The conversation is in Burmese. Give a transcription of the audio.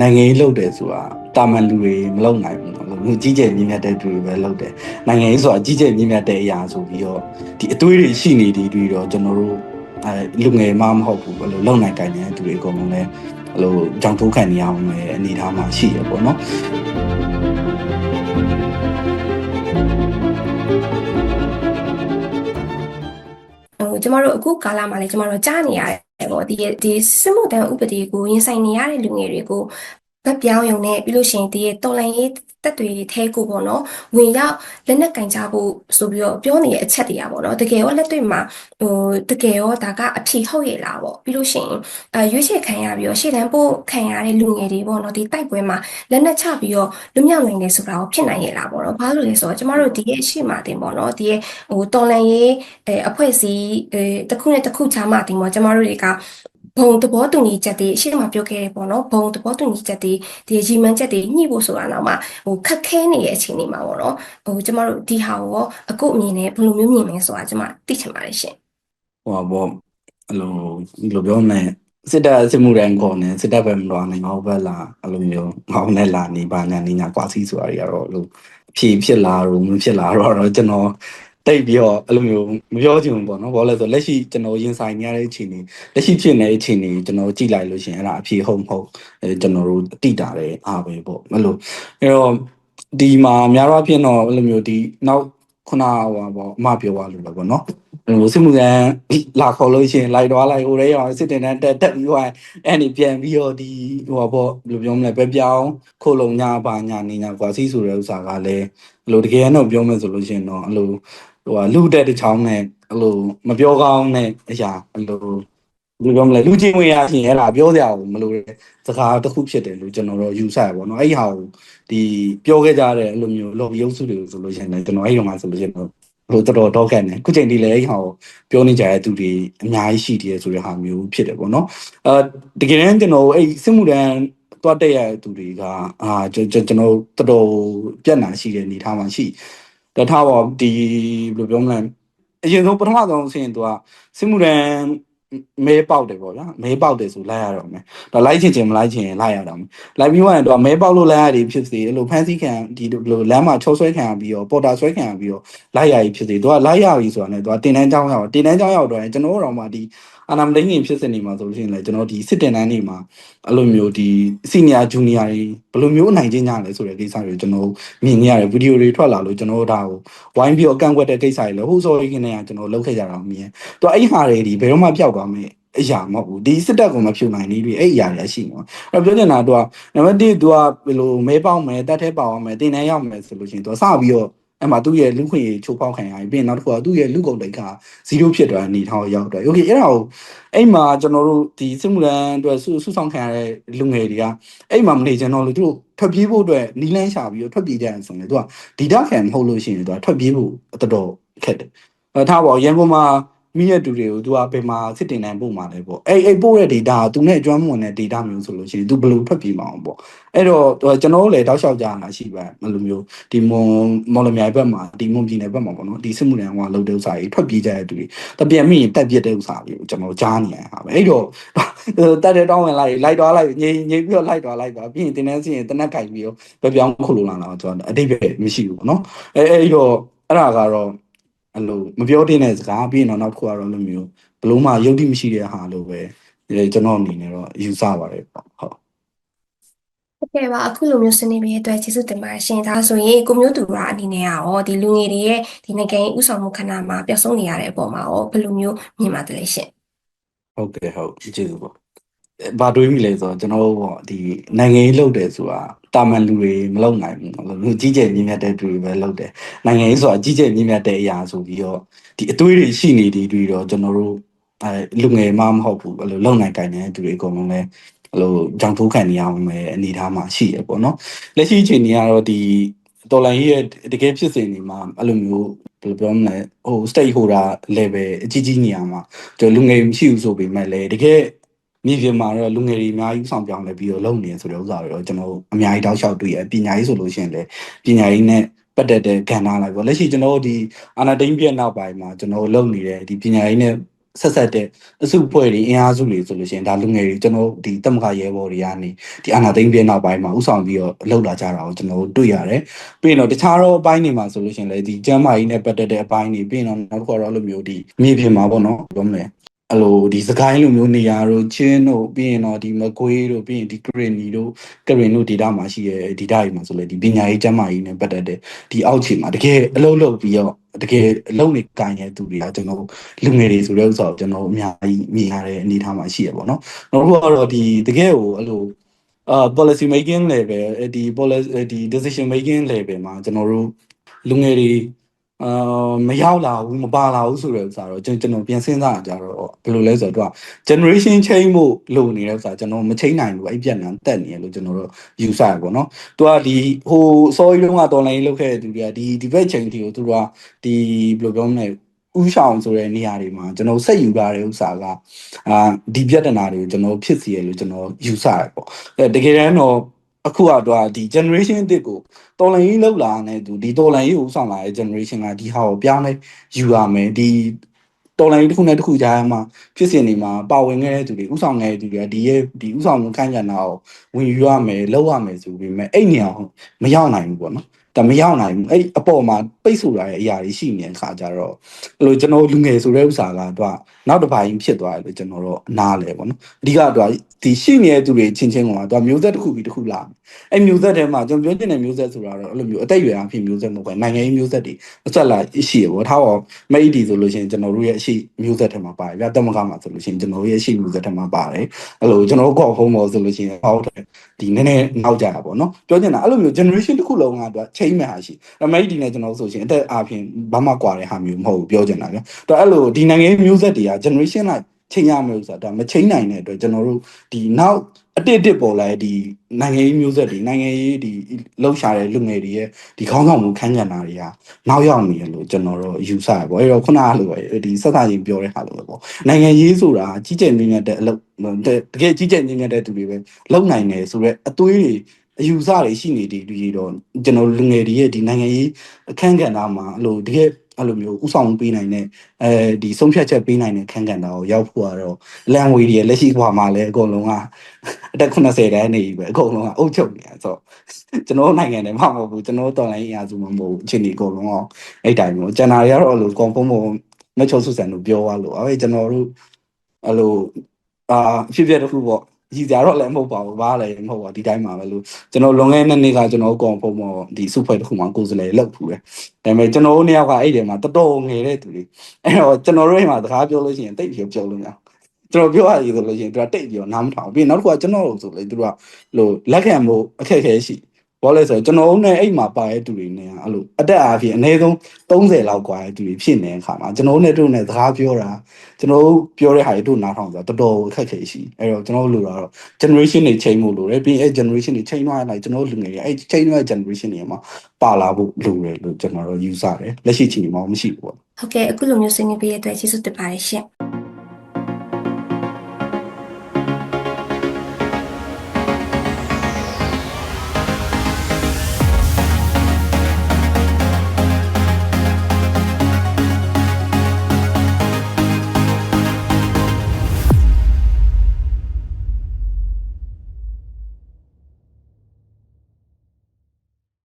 နိုင်ငံရေးလုပ်တယ်ဆိုတာတာမန်လူတွေမလုပ်နိုင်ဘူးနော်လူကြီးကျယ်မြင့်မြတ်တဲ့သူတွေပဲလုပ်တယ်နိုင်ငံရေးဆိုတာကြီးကျယ်မြင့်မြတ်တဲ့အရာဆိုပြီးတော့ဒီအသွေးတွေရှိနေတည်ပြီးတော့ကျွန်တော်တို့အဲလူငယ်မှမဟုတ်ဘူးဘယ်လိုလုပ်နိုင်ကြတဲ့သူတွေအကုန်လုံးလည်းဘယ်လိုကြောင်ထိုးခံနေရအောင်လဲအနေထားမှာရှိရပေါ့နော်ဟိုကျမတို့အခုကာလမှာလည်းကျမတို့ကြားနေရတယ် ပေါ့ဒီဒီစစ်မှုတန်းဥပဒေကိုရင်ဆိုင်နေရတဲ့လူငယ်တွေကိုဗတ်ပြောင်းရုံနဲ့ပြီးလို့ရှိရင်ဒီတော်လန်ရေး တက်တွေထဲကိုပေါ့နော်ဝင်ရောက်လက်နက်ကင်ကြဖို့ဆိုပြီးတော့ပြောနေတဲ့အချက်တွေကပေါ့နော်တကယ်ရောလက်တွေ့မှာဟိုတကယ်ရောဒါကအဖြေဟုတ်ရဲ့လားပေါ့ပြီးလို့ရှိရင်အဲရွေးချယ်ခံရပြီးတော့ရှေ့တန်းပို့ခံရတဲ့လူငယ်တွေပေါ့နော်ဒီတိုက်ပွဲမှာလက်နက်ချပြီးတော့လွတ်မြောက်နိုင်တယ်ဆိုတာကိုဖြစ်နိုင်ရဲ့လားပေါ့နော်ဘာလို့လဲဆိုတော့ကျမတို့ဒီရဲ့ရှေ့မှာတင်ပေါ့နော်ဒီရဲ့ဟိုတော်လန်ရေးအဲအဖွဲ့အစည်းအဲတစ်ခုနဲ့တစ်ခုခြားမှတင်ပေါ့ကျမတို့တွေက ဘုံသဘောတူညီချက်တွေအရှိမပြောခဲ့တယ်ပေါ့နော်ဘုံသဘောတူညီချက်တွေဒီရီမန်းချက်တွေညှိဖို့ဆိုတာတော့မှဟိုခက်ခဲနေတဲ့အခြေအနေမှာပေါ့နော်ဟိုကျမတို့ဒီဟာကိုရောအခုအမြင်နဲ့ဘယ်လိုမျိုးမြင်လဲဆိုတာကျမသိချင်ပါတယ်ရှင်ဟိုပါပေါ့အဲ့လိုဒီလိုပြောမယ်စစ်တပ်စစ်မှုတန်းခေါ်နေစစ်တပ်ပဲမတော်နိုင်ငေါ့ဘက်လာအဲ့လိုမျိုးငေါ့နဲ့လာနေပါညာနေညာကွာစီဆိုတာတွေကတော့အဲ့လိုဖြည့်ဖြစ်လာတော့မဖြစ်လာတော့တော့ကျွန်တော် တိတ်ပြီးတော့အဲ့လိုမျိုးမပြောချင်ဘူးပေါ့နော်ဘာလို့လဲဆိုလက်ရှိကျွန်တော်ရင်ဆိုင်နေရတဲ့အခြေအနေလက်ရှိဖြစ်နေတဲ့အခြေအနေကျွန်တော်ကြည့်လိုက်လို့ရှိရင်အဲ့ဒါအဖြေဟုတ်မဟုတ်အဲကျွန်တော်တို့တိတာတယ်အားပဲပေါ့အဲ့လိုအဲ့တော့ဒီမှာများတော့ဖြစ်တော့အဲ့လိုမျိုးဒီနောက်ခုနဟိုပါပေါ့အမပြောသွားလို့လည်းပေါ့နော်ဟိုစစ်မှုထမ်းလာခေါ်လို့ရှိရင်လိုက်တော့လိုက်ဟိုရဲရောစစ်တင်တန်းတက်တက်ပြီးတော့အဲ့ဒီပြန်ပြီးတော့ဒီဟိုပါပေါ့ဘယ်လိုပြောမလဲပဲပြောင်းခိုလုံညာပါညာနေညာကွာစီဆိုတဲ့ဥစ္စာကလည်းဘယ်လိုတကယ်တော့ပြောမယ်ဆိုလို့ရှိရင်တော့အဲ့လို ဟိုဟာလူတက်တစ်ချောင်းနဲ့အဲ့လိုမပြောကောင်းတဲ့အရာအဲ့လိုဘယ်လိုပြောမလဲလူချင်းဝင်ရရှင်အဲ့ဒါပြောစရာမလိုတဲ့စကားတစ်ခုဖြစ်တယ်လို့ကျွန်တော်တို့ယူဆရပါတော့အဲ့ဒီဟာကိုဒီပြောခဲ့ကြတဲ့အဲ့လိုမျိုး lobby ရုပ်စုတွေကိုဆိုလို့ရှိရင်လည်းကျွန်တော်အဲ့ဒီမှာဆိုလို့ရှိရင်တော့ဟိုတော်တော်တော့ကန်တယ်ခုချိန်ဒီလည်းအဲ့ဟာကိုပြောနေကြတဲ့သူတွေအများကြီးရှိတယ်ဆိုတဲ့ဟာမျိုးဖြစ်တယ်ပေါ့နော်အဲတကယ်တမ်းကျွန်တော်အဲ့စစ်မှုတန်းတွားတက်ရတဲ့သူတွေကအာကျွန်ကျွန်တော်တော်တော်ပြက်နာရှိတဲ့အနေထားမှာရှိတ ထားပါဒီဘယ်လိုပြောမလဲအရင်ဆုံးပထမဆုံးဆင်းသူကစစ်မှုတန်းမဲပေါက်တယ်ပေါ့ဗျာမဲပေါက်တယ်ဆိုလိုက်ရတော့မယ်ဒါလိုက်ချင်ချင်မလိုက်ချင်လိုက်ရတော့မယ်လိုက်ပြီးတော့တော့မဲပေါက်လို့လိုက်ရတယ်ဖြစ်စေအဲ့လိုဖန်စီခံဒီလိုလမ်းမှာချောဆွဲခံရပြီးတော့ပေါ်တာဆွဲခံရပြီးတော့လိုက်ရည်ဖြစ်စေသူကလိုက်ရည်ဆိုတာနဲ့သူကတင်တန်းကြောင်းရောက်တင်တန်းကြောင်းရောက်တော့ရင်ကျွန်တော်တို့တော့မှဒီ အာနာမတိန်ကြီးဖြစ်စနေမှာဆိုလို့ရှိရင်လည်းကျွန်တော်ဒီစစ်တင်တန်းနေမှာအဲ့လိုမျိုးဒီစီနီယာဂျူနီယာတွေဘယ်လိုမျိုးနိုင်ချင်းကြလဲဆိုတဲ့ကိစ္စတွေကျွန်တော်မြင်နေရတယ်ဗီဒီယိုတွေထွက်လာလို့ကျွန်တော်တို့ဒါကိုဝိုင်းပြီးတော့ကန့်ကွက်တဲ့ကိစ္စတွေလည်းဟိုစော်ရီခင်းနေကကျွန်တော်လုပ်ခဲ့ကြတာမြင်သူအဲ့ဟာတွေဒီဘယ်တော့မှပျောက်သွားမယ်အရာမဟုတ်ဘူးဒီစစ်တပ်ကမဖြူနိုင်နေပြီအဲ့အရာတွေရှိမှာအဲ့ပြောနေတာသူကနံပါတ်1သူကဘယ်လိုမဲပေါက်မယ်တက်ထဲပေါက်အောင်မယ်တင်တန်းရောက်မယ်ဆိုလို့ရှိရင်သူကစပြီးတော့ အဲ့မှာသူ့ရဲ့လူခွင့်ရေးချိုးဖောက်ခံရပြီးပြီးရင်နောက်တစ်ခုကသူ့ရဲ့လူကုန်တိတ်ခါ0ဖြစ်သွားတဲ့အနေထားကိုရောက်တော့ okay အဲ့ဒါကိုအဲ့မှာကျွန်တော်တို့ဒီစစ်မှုထမ်းအတွက်စုစုဆောင်ခံရတဲ့လူငယ်တွေကအဲ့မှာမနေကြတော့လို့သူတို့ထွက်ပြေးဖို့အတွက်နီလန်းရှာပြီးတော့ထွက်ပြေးကြတယ်ဆိုရင်သူကဒီတာခံမဟုတ်လို့ရှိရင်သူကထွက်ပြေးဖို့တော်တော်ခက်တယ်အဲထားပါရန်ကုန်မှာ မိရတူတွေကိုသူကဘယ်မှာစစ်တင်နိုင်ပို့မှာလဲပေါ့အဲ့အဲ့ပို့တဲ့ data ကသူနဲ့အကျွမ်းမဝင်တဲ့ data မျိုးဆိုလို့ရှိရင်သူဘယ်လိုထွက်ပြေးမှာအောင်ပေါ့အဲ့တော့ကျွန်တော်တို့လည်းတောက်လျှောက်ကြတာရှိပါအဲ့လိုမျိုးဒီမွန်မော်လမြိုင်ဘက်မှာဒီမွန်ပြည်နယ်ဘက်မှာပေါ့နော်ဒီစစ်မှုထမ်းကလုံတဲ့ဥစ္စာကြီးထွက်ပြေးကြတဲ့သူတွေတပြန်မိရင်တက်ပြစ်တဲ့ဥစ္စာလေးကိုကျွန်တော်ကြားနေရတာပဲအဲ့တော့တက်တဲ့တောင်းဝင်လိုက်လိုက်သွားလိုက်ငိမ့်ငိမ့်ပြီးတော့လိုက်သွားလိုက်သွားပြီးရင်တင်းနှန်းစီရင်တနက်ကြိုက်ပြီးတော့ဘယ်ပြောင်းခုလိုလာတော့ကျွန်တော်အတိတ်ပဲမရှိဘူးပေါ့နော်အဲအဲ့တော့အဲ့ဒါကတော့ အဲ့လိုမပြောတင်တဲ့စကားပြီးရင်တော့နောက်တစ်ခုကတော့လိုမျိုးဘလို့မှယုတ်တိမရှိတဲ့ဟာလို့ပဲကျွန်တော်အနေနဲ့တော့ယူဆပါတယ်ပေါ့ဟုတ်ဟုတ်ကဲ့ပါအခုလိုမျိုးစနေပြီးအတွက်ကျေးဇူးတင်ပါတယ်ရှင်ဒါဆိုရင်ကိုမျိုးသူကအနေနဲ့ရောဒီလူငယ်တွေရဲ့ဒီနိုင်ငံရေးဥဆောင်မှုခဏမှာပျောက်ဆုံးနေရတဲ့အပေါ်မှာရောဘယ်လိုမျိုးမြင်ပါတယ်လဲရှင်ဟုတ်ကဲ့ဟုတ်ကျေးဇူးပါ ဘာတွေးမိလဲဆိုတော့ကျွန်တော်တို့ပေါ့ဒီနိုင်ငံရေးလုပ်တယ်ဆိုတာတာမန်လူတွေမလုပ်နိုင်ဘူးနော်လူကြီးကျယ်မြင့်မြတ်တဲ့သူတွေပဲလုပ်တယ်နိုင်ငံရေးဆိုတာကြီးကျယ်မြင့်မြတ်တဲ့အရာဆိုပြီးတော့ဒီအသွေးတွေရှိနေတည်ပြီးတော့ကျွန်တော်တို့အဲလူငယ်မှမဟုတ်ဘူးဘယ်လိုလုပ်နိုင်ကြတဲ့သူတွေအကုန်လုံးလည်းဘယ်လိုကြောင်ထိုးခံနေရအောင်ပဲအနေထားမှာရှိရပေါ့နော်လက်ရှိအချိန်ကြီးကတော့ဒီတော်လိုင်းရဲ့တကယ်ဖြစ်စဉ်တွေမှာအဲ့လိုမျိုးဘယ်လိုပြောမလဲဟို stakeholder level အကြီးကြီးနေရာမှာကျွန်တော်လူငယ်မရှိဘူးဆိုပေမဲ့လည်းတကယ် မြေပြင်မှာတော့လူငယ်တွေအများကြီးဆောင်ပြောင်းလဲပြီးတော့လုပ်နေဆိုတဲ့ဥစ္စာတွေတော့ကျွန်တော်အများကြီးတောက်လျှောက်တွေ့ရပညာရေးဆိုလို့ရှိရင်လည်းပညာရေးနဲ့ပတ်သက်တဲ့ကဏ္ဍလိုက်ပေါ့လက်ရှိကျွန်တော်တို့ဒီအာနာတိန်ပြက်နောက်ပိုင်းမှာကျွန်တော်လုပ်နေတဲ့ဒီပညာရေးနဲ့ဆက်ဆက်တဲ့အစုအဖွဲ့တွေအင်အားစုတွေဆိုလို့ရှိရင်ဒါလူငယ်တွေကျွန်တော်ဒီတမကရဲဘော်တွေကနေဒီအာနာသိန်းပြနောက်ပိုင်းမှာဥဆောင်ပြီးတော့လှုပ်လာကြတာကိုကျွန်တော်တို့တွေ့ရတယ်ပြီးရင်တော့တခြားသောအပိုင်းတွေမှာဆိုလို့ရှိရင်လည်းဒီကျမ်းမာရေးနဲ့ပတ်သက်တဲ့အပိုင်းတွေပြီးရင်တော့နောက်တစ်ခုကတော့အဲ့လိုမျိုးဒီမြေပြင်မှာပေါ့နော်ပြောမလဲ အဲ့လိုဒီစကိုင်းလိုမျိုးနေရာတို့ချင်းတို့ပြီးရင်တော့ဒီမကွေးတို့ပြီးရင်ဒီဂရနီတို့ကရင်တို့ဒေတာမှာရှိရဲ့ဒေတာတွေမှာဆိုလေဒီပညာရေးကျမ်းမာရေးနဲ့ပတ်သက်တဲ့ဒီအောက်ခြေမှာတကယ်အလုပ်လုပ်ပြီးတော့တကယ်အလုပ်နေကိုင်ရတဲ့သူတွေကကျွန်တော်လူငယ်တွေဆိုတဲ့ဥစ္စာကိုကျွန်တော်အများကြီးမြင်ရတဲ့အနေအထားမှာရှိရပေါ့နော်နောက်တစ်ခုကတော့ဒီတကယ်ကိုအဲ့လိုအာ policy making level ဒီ policy ဒီ decision making level မှာကျွန်တော်တို့လူငယ်တွေ အာမရောက်လာဘူးမပါလာဘူးဆိုတဲ့ဥစ္စာတော့ကျွန်ကျွန်တော်ပြန်စဉ်းစားကြတော့ဘယ်လိုလဲဆိုတော့ generation change ဖို့လိုနေတဲ့ဥစ္စာကျွန်တော်မချိန်နိုင်ဘူးအဲ့ပြက်နံတက်နေရလို့ကျွန်တော်တို့ယူဆရပေါ့နော်သူကဒီဟိုစောရီတုန်းကတော်လိုင်းလောက်ခဲ့တဲ့သူတွေကဒီဒီဘက်ချိန်တီကိုသူတို့ကဒီဘယ်လိုပြောမလဲဥဆောင်ဆိုတဲ့နေရာတွေမှာကျွန်တော်ဆက်ယူလာတဲ့ဥစ္စာကအာဒီပြဿနာတွေကိုကျွန်တော်ဖြစ်စီရလို့ကျွန်တော်ယူဆရပေါ့အဲတကယ်တမ်းတော့ အခုကတော့ဒီ generation အစ်ကိုတော်လိုင်းကြီးလောက်လာတဲ့သူဒီတော်လိုင်းကြီးကိုဥဆောင်လာတဲ့ generation ကဒီဟာကိုပြောင်းလဲယူရမယ်ဒီတော်လိုင်းတစ်ခုနဲ့တစ်ခုကြားမှာဖြစ်စဉ်တွေမှာပါဝင်ခဲ့တဲ့သူတွေဥဆောင်ခဲ့တဲ့သူတွေကဒီရဲ့ဒီဥဆောင်မှုခန့်ကြံတာကိုဝင်ယူရမယ်လောက်ရမယ်ဆိုပြီးမဲ့အဲ့နေအောင်မရောက်နိုင်ဘူးပေါ့နော် ဒါမရောက်နိုင်ဘူးအဲ့ဒီအပေါ်မှာပိတ်ဆို့လာတဲ့အရာတွေရှိနေတဲ့အခါကျတော့အဲ့လိုကျွန်တော်လူငယ်ဆိုတဲ့ဥစ္စာကတော့နောက်တစ်ပိုင်းဖြစ်သွားတယ်လို့ကျွန်တော်တို့အနားလဲပေါ့နော်အဓိကတော့ဒီရှိနေတဲ့သူတွေချင်းချင်းကတော့မျိုးဆက်တစ်ခုပြီးတစ်ခုလာအဲ့မျိုးဆက်ထဲမှာကျွန်တော်ပြောချင်တဲ့မျိုးဆက်ဆိုတာတော့အဲ့လိုမျိုးအသက်အရွယ်အဖြစ်မျိုးဆက်မဟုတ်ဘူးနိုင်ငံရေးမျိုးဆက်တွေအဆက်လာရှိရပေါ့ထားတော့မိတ်ဒီဆိုလို့ရှိရင်ကျွန်တော်တို့ရဲ့အရှိမျိုးဆက်ထဲမှာပါတယ်ဗျာတမကမှာဆိုလို့ရှိရင်ကျွန်တော်တို့ရဲ့အရှိမျိုးဆက်ထဲမှာပါတယ်အဲ့လိုကျွန်တော်တို့ကောက်ဖုံးပေါ်ဆိုလို့ရှိရင်ဟောက်တယ်ဒီနည်းနည်းနောက်ကြတာပေါ့နော်ပြောချင်တာအဲ့လိုမျိုး generation တစ်ခုလုံးကတော့ချိန်မဲ့ဟာရှိအမေဒီနဲ့ကျွန်တော်တို့ဆိုရှင်အသက်အပြင်ဘာမှကွာတဲ့ဟာမျိုးမဟုတ်ဘူးပြောချင်တာဗျာတော့အဲ့လိုဒီနိုင်ငံရေးမျိုးဆက်တွေက generation လိုက်ချိန်ရမယ်ဥစ္စာဒါမချိန်နိုင်တဲ့အတွက်ကျွန်တော်တို့ဒီနောက်အတစ်တစ်ပေါ်လာတဲ့ဒီနိုင်ငံရေးမျိုးဆက်တွေနိုင်ငံရေးဒီလှုပ်ရှားတဲ့လူငယ်တွေရဲ့ဒီခေါင်းဆောင်မှုခန်းကျန်တာတွေကနောက်ရောက်နေရလို့ကျွန်တော်တို့ယူဆရပေါ့အဲ့တော့ခုနကလိုပဲဒီဆက်သားချင်းပြောတဲ့ဟာလိုပဲပေါ့နိုင်ငံရေးဆိုတာကြီးကျယ်မြင့်မြတ်တဲ့အလုပ်တကယ်ကြီးကျယ်မြင့်မြတ်တဲ့သူတွေပဲလုံနိုင်တယ်ဆိုတော့အသွေးတွေ အယူဆတွေရှိနေတယ်ဒီတော့ကျွန်တော်လူငယ်တွေရဲ့ဒီနိုင်ငံရေးအခန်းကဏ္ဍမှာအဲ့လိုတကယ်အဲ့လိုမျိုးဥဆောင်ပေးနိုင်တဲ့အဲဒီဆုံးဖြတ်ချက်ပေးနိုင်တဲ့ခန်းကဏ္ဍကိုရောက်ဖို့ကတော့လန်ဝေးတွေလက်ရှိဘဝမှာလည်းအကုန်လုံးကအသက်80တန်းနေပြီပဲအကုန်လုံးကအုပ်ချုပ်နေတာဆိုတော့ကျွန်တော်နိုင်ငံထဲမှာမဟုတ်ဘူးကျွန်တော်တော်လိုင်းအရာစုမှာမဟုတ်ဘူးအချိန်ဒီအကုန်လုံးအောင်အဲ့တိုင်းမျိုးကျန်တာတွေကတော့အဲ့လိုကွန်ဖုံးမမချိုးဆုဆန်တို့ပြောသွားလို့အဲ့ကျွန်တော်တို့အဲ့လိုအာဖြစ်ဖြစ်တစ်ခုပေါ့ ရည်ကြတော့လည်းမဟုတ်ပါဘူးဘာလည်းမဟုတ်ပါဒီတိုင်းမှာပဲလို့ကျွန်တော်လွန်ခဲ့တဲ့နေ့ကကျွန်တော်ကွန်ဖုံးမောဒီစုဖွဲ့တစ်ခုမှာကိုယ်စလဲလောက်ဖူးတယ်ဒါပေမဲ့ကျွန်တော်တို့နှစ်ယောက်ကအဲ့ဒီမှာတော်တော်ငယ်တဲ့သူတွေအဲ့တော့ကျွန်တော်တို့အိမ်မှာစကားပြောလို့ရှိရင်တိတ်ပြောပြောလို့မရကျွန်တော်ပြောရည်ဆိုလို့ရှိရင်သူကတိတ်ပြောနားမထောင်ပြီးနောက်တစ်ခုကကျွန်တော်တို့ဆိုလေသူကလို့လက်ခံဖို့အခက်အခဲရှိ ဘာလဲဆိုတော့ကျွန်တော်တို့နဲ့အိမ်မှာပါတဲ့သူတွေနဲ့အဲ့လိုအတက်အားဖြင့်အနည်းဆုံး30လောက်กว่าတဲ့သူတွေဖြစ်နေတဲ့အခါမှာကျွန်တော်တို့နဲ့တို့နဲ့စကားပြောတာကျွန်တော်တို့ပြောတဲ့ဟာတွေတို့နားထောင်ဆိုတော့တော်တော်အခက်အခဲရှိအဲ့တော့ကျွန်တော်တို့လိုတော့ generation တွေ change ဖို့လိုတယ်ပြီးရင်အဲ့ generation တွေ change သွားလိုက်ကျွန်တော်တို့လူငယ်တွေအဲ့ change သွား generation တွေမှာပါလာဖို့လိုတယ်လို့ကျွန်တော်တို့ယူဆတယ်လက်ရှိချိန်မှာမရှိဘူးပေါ့ ဟုတ်ကဲ့အခုလိုမျိုးဆွေးနွေးပေးရတဲ့အတွက်ကျေးဇူးတင်ပါတယ်ရှင်